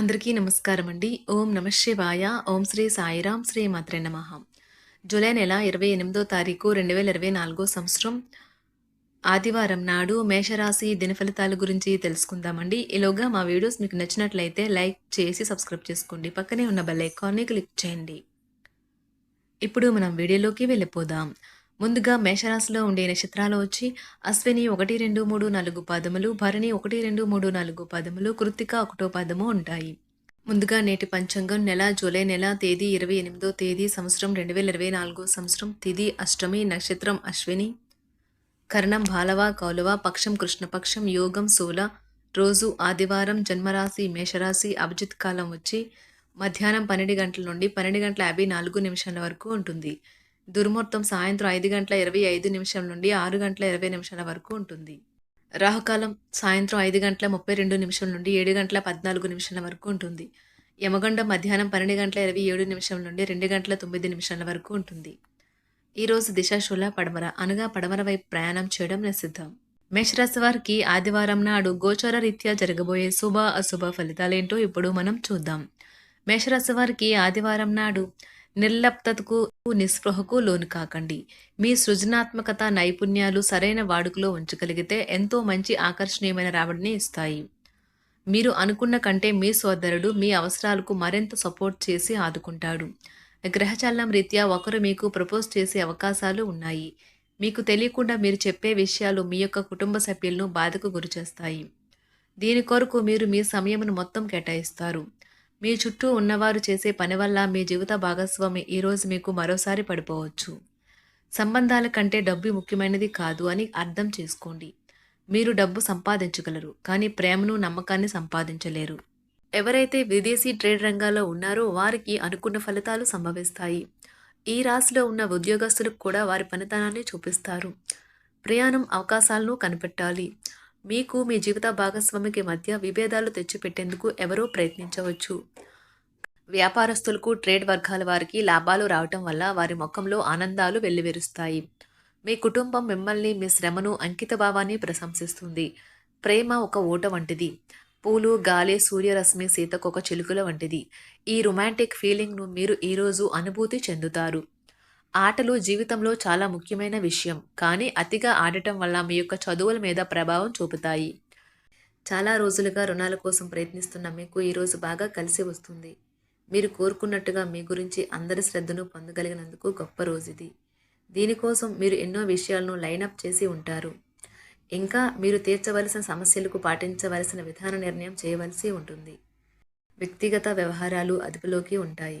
అందరికీ నమస్కారం అండి. ఓం నమ శివాయ. ఓం శ్రీ సాయిరాం శ్రీ మాత్రే నమ. జూలై నెల ఇరవై ఎనిమిదో తారీఖు రెండు వేల ఇరవై నాలుగో సంవత్సరం ఆదివారం నాడు మేషరాశి దిన ఫలితాల గురించి తెలుసుకుందామండి. ఈలోగా మా వీడియోస్ మీకు నచ్చినట్లయితే లైక్ చేసి సబ్స్క్రైబ్ చేసుకోండి. పక్కనే ఉన్న బెల్ ఐకాన్ని క్లిక్ చేయండి. ఇప్పుడు మనం వీడియోలోకి వెళ్ళిపోదాం. ముందుగా మేషరాశిలో ఉండే నక్షత్రాలు వచ్చి అశ్విని ఒకటి రెండు మూడు నాలుగు పదములు భరణి ఒకటి రెండు మూడు నాలుగు పదములు కృత్తిక ఒకటో పదము ఉంటాయి. ముందుగా నేటి పంచాంగం నెల జూలై నెల తేదీ ఇరవై ఎనిమిదో తేదీ సంవత్సరం రెండు వేల ఇరవై నాలుగో సంవత్సరం తిది అష్టమి నక్షత్రం అశ్విని. కరణం బాలవ కౌలవ పక్షం కృష్ణపక్షం యోగం శూల రోజు ఆదివారం జన్మరాశి మేషరాశి అభిజిత్ కాలం వచ్చి మధ్యాహ్నం పన్నెండు గంటల నుండి పన్నెండు గంటల యాభై నాలుగు నిమిషాల వరకు ఉంటుంది. దుర్ముహూర్తం సాయంత్రం ఐదు గంటల ఇరవై ఐదు నిమిషం నుండి ఆరు గంటల ఇరవై నిమిషాల వరకు ఉంటుంది. రాహుకాలం సాయంత్రం ఐదు గంటల ముప్పై రెండు నిమిషం నుండి ఏడు గంటల పద్నాలుగు నిమిషాల వరకు ఉంటుంది. యమగండం మధ్యాహ్నం పన్నెండు గంటల ఇరవై ఏడు నిమిషం నుండి రెండు గంటల తొమ్మిది నిమిషాల వరకు ఉంటుంది. ఈరోజు దిశాశూల పడమర అనగా పడమర వైపు ప్రయాణం చేయడం నిషిద్ధం. మేషరాశి వారికి ఆదివారం నాడు గోచర రీత్యా జరగబోయే శుభ అశుభ ఫలితాలేంటో ఇప్పుడు మనం చూద్దాం. మేషరాశి వారికి ఆదివారం నాడు నిర్లప్తకు నిస్పృహకు లోను కాకండి. మీ సృజనాత్మకత నైపుణ్యాలు సరైన వాడుకలో ఉంచగలిగితే ఎంతో మంచి ఆకర్షణీయమైన రాబడిని ఇస్తాయి. మీరు అనుకున్న కంటే మీ సోదరుడు మీ అవసరాలకు మరింత సపోర్ట్ చేసి ఆదుకుంటాడు. గ్రహచలనం రీత్యా ఒకరు మీకు ప్రపోజ్ చేసే అవకాశాలు ఉన్నాయి. మీకు తెలియకుండా మీరు చెప్పే విషయాలు మీ యొక్క కుటుంబ సభ్యులను బాధకు గురిచేస్తాయి. దీని కొరకు మీరు మీ సమయమును మొత్తం కేటాయిస్తారు. మీ చుట్టూ ఉన్నవారు చేసే పని వల్ల మీ జీవిత భాగస్వామి ఈరోజు మీకు మరోసారి పడిపోవచ్చు. సంబంధాల కంటే డబ్బు ముఖ్యమైనది కాదు అని అర్థం చేసుకోండి. మీరు డబ్బు సంపాదించగలరు కానీ ప్రేమను నమ్మకాన్ని సంపాదించలేరు. ఎవరైతే విదేశీ ట్రేడ్ రంగాల్లో ఉన్నారో వారికి అనుకున్న ఫలితాలు సంభవిస్తాయి. ఈ రాశిలో ఉన్న ఉద్యోగస్తులకు కూడా వారి పనితనాన్ని చూపిస్తారు. ప్రయాణం అవకాశాలను కనిపెట్టాలి. మీకు మీ జీవిత భాగస్వామికి మధ్య విభేదాలు తెచ్చిపెట్టేందుకు ఎవరో ప్రయత్నించవచ్చు. వ్యాపారస్తులకు ట్రేడ్ వర్గాల వారికి లాభాలు రావటం వల్ల వారి ముఖంలో ఆనందాలు వెల్లివెరుస్తాయి. మీ కుటుంబం మిమ్మల్ని మీ శ్రమను అంకితభావాన్ని ప్రశంసిస్తుంది. ప్రేమ ఒక ఓట వంటిది. పూలు గాలి సూర్యరశ్మి సీతకొక చిలుకల వంటిది. ఈ రొమాంటిక్ ఫీలింగ్ను మీరు ఈరోజు అనుభూతి చెందుతారు. ఆటలు జీవితంలో చాలా ముఖ్యమైన విషయం. కానీ అతిగా ఆడటం వల్ల మీ యొక్క చదువుల మీద ప్రభావం చూపుతాయి. చాలా రోజులుగా రుణాల కోసం ప్రయత్నిస్తున్న మీకు ఈరోజు బాగా కలిసి వస్తుంది. మీరు కోరుకున్నట్టుగా మీ గురించి అందరి శ్రద్ధను పొందగలిగినందుకు గొప్ప రోజు ఇది దీనికోసం మీరు ఎన్నో విషయాలను లైనప్ చేసి ఉంటారు. ఇంకా మీరు తీర్చవలసిన సమస్యలకు పాటించవలసిన విధాన నిర్ణయం చేయవలసి ఉంటుంది. వ్యక్తిగత వ్యవహారాలు అదుపులోకి ఉంటాయి.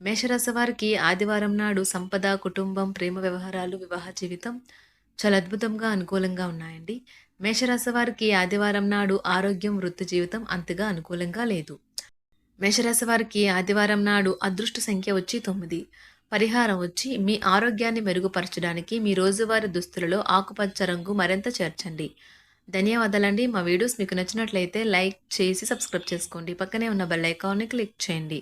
మేషరాశి వారికి ఆదివారం నాడు సంపద కుటుంబం ప్రేమ వ్యవహారాలు వివాహ జీవితం చాలా అద్భుతంగా అనుకూలంగా ఉన్నాయండి. మేషరాశి వారికి ఆదివారం నాడు ఆరోగ్యం వృత్తి జీవితం అంతగా అనుకూలంగా లేదు. మేషరాశి వారికి ఆదివారం నాడు అదృష్ట సంఖ్య వచ్చి తొమ్మిది. పరిహారం వచ్చి మీ ఆరోగ్యాన్ని మెరుగుపరచడానికి మీ రోజువారీ దుస్తులలో ఆకుపచ్చ రంగు మరింత చేర్చండి. ధన్యవాదాలండి. మా వీడియోస్ మీకు నచ్చినట్లయితే లైక్ చేసి సబ్స్క్రైబ్ చేసుకోండి. పక్కనే ఉన్న బెల్ ఐకాన్ని క్లిక్ చేయండి.